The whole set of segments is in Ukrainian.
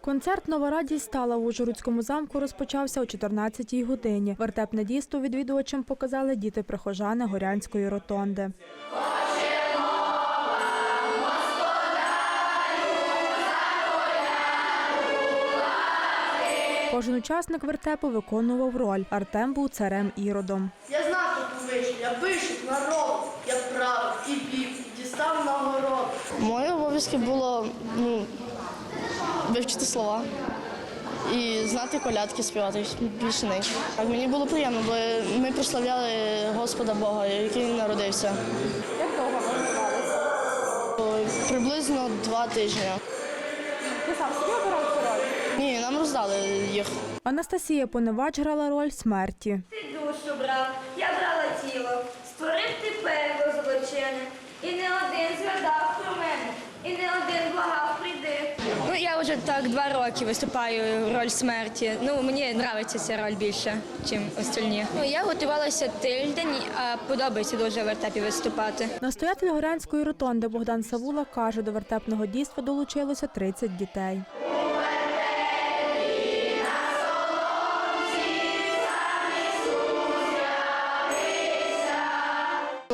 Концерт Нова радість стала в Ужгородському замку розпочався о 14-й годині. Вертепне дійство відвідувачам показали діти-прихожани Горянської ротонди. Кожен учасник вертепу виконував роль. Артем був царем Іродом. Я знати повищу, я вишив народ, я правив і бів, і дістав нагород. Мої обов'язки було ну, вивчити слова і знати колядки співати більше них. Так, мені було приємно, бо ми прославляли Господа Бога, який народився. Як довго готувалися? Приблизно два тижні. Ти сам собі обирав цю роль? Ні, нам роздали їх. Анастасія Поневач грала роль смерті. Ти душу брав, я брала тіло, створив ти пекло злочине, і не один згадав про мене, і не один благав прийди. Ну, я вже так два роки виступаю роль смерті. Ну, мені подобається ця роль більше, ніж остальні. Ну, я готувалася тиждень, а подобається дуже в вертепі виступати. Настоятель Горянської ротонди Богдан Савула каже, до вертепного дійства долучилося 30 дітей.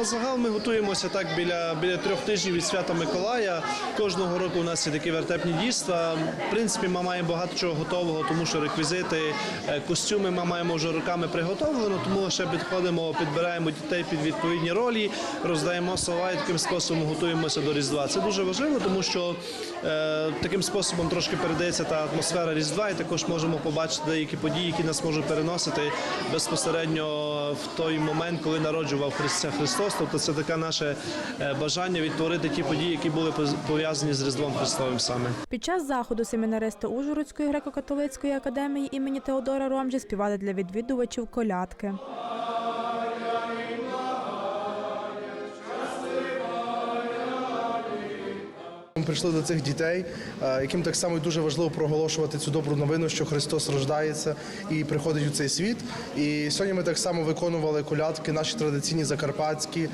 На загал ми готуємося так біля, біля трьох тижнів від свята Миколая. Кожного року у нас є такі вертепні дійства. В принципі, ми маємо багато чого готового, тому що реквізити, е, костюми ми маємо вже роками приготовлено, тому лише підходимо, підбираємо дітей під відповідні ролі, роздаємо слова і таким способом готуємося до Різдва. Це дуже важливо, тому що е, таким способом трошки передається та атмосфера Різдва, і також можемо побачити деякі події, які нас можуть переносити безпосередньо в той момент, коли народжував Христя Христос. Тобто це таке наше е, бажання відтворити ті події, які були пов'язані з Різдвом Христовим саме. Під час заходу семінаристи Ужгородської греко-католицької академії імені Теодора Ромжі співали для відвідувачів колядки. Прийшли до цих дітей, е, яким так само дуже важливо проголошувати цю добру новину, що Христос рождається і приходить у цей світ. І сьогодні ми так само виконували колядки, наші традиційні закарпатські.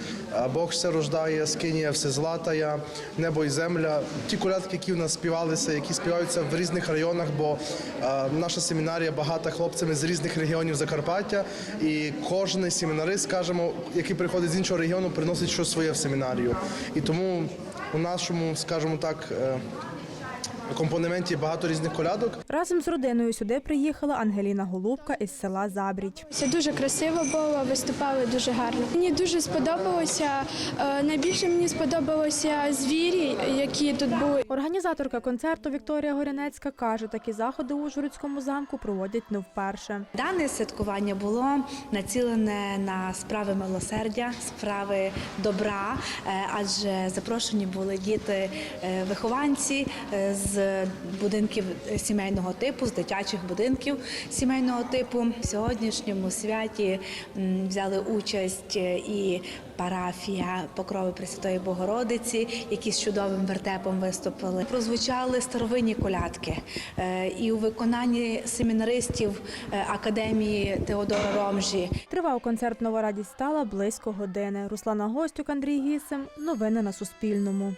Бог все рождає, скинія все златая, небо і земля. Ті колядки, які в нас співалися, які співаються в різних районах, бо е, наша семінарія багата хлопцями з різних регіонів Закарпаття. І кожен семінарист, скажімо, який приходить з іншого регіону, приносить щось своє в семінарію. І тому у нашому, скажімо так, е, компонементі багато різних колядок. Разом з родиною сюди приїхала Ангеліна Голубка із села Забрідь. Це дуже красиво було, виступали дуже гарно. Мені дуже сподобалося. е, Найбільше мені сподобалося звірі, які тут були. Організаторка концерту Вікторія Горянецька каже, такі заходи у Ужгородському замку проводять не вперше. Дане святкування було націлене на справи милосердя, справи добра, е, адже запрошені були діти-вихованці з будинків сімейного типу, з дитячих будинків сімейного типу. В сьогоднішньому святі взяли участь е, і парафія Покрови Пресвятої Богородиці, які з чудовим вертепом виступили. Прозвучали старовинні колядки. Е, І у виконанні семінаристів е, академії Теодора Ромжі Тривав концерт Нова радість стала близько години. Руслана Гостюк, Андрій Гісим. Новини на Суспільному.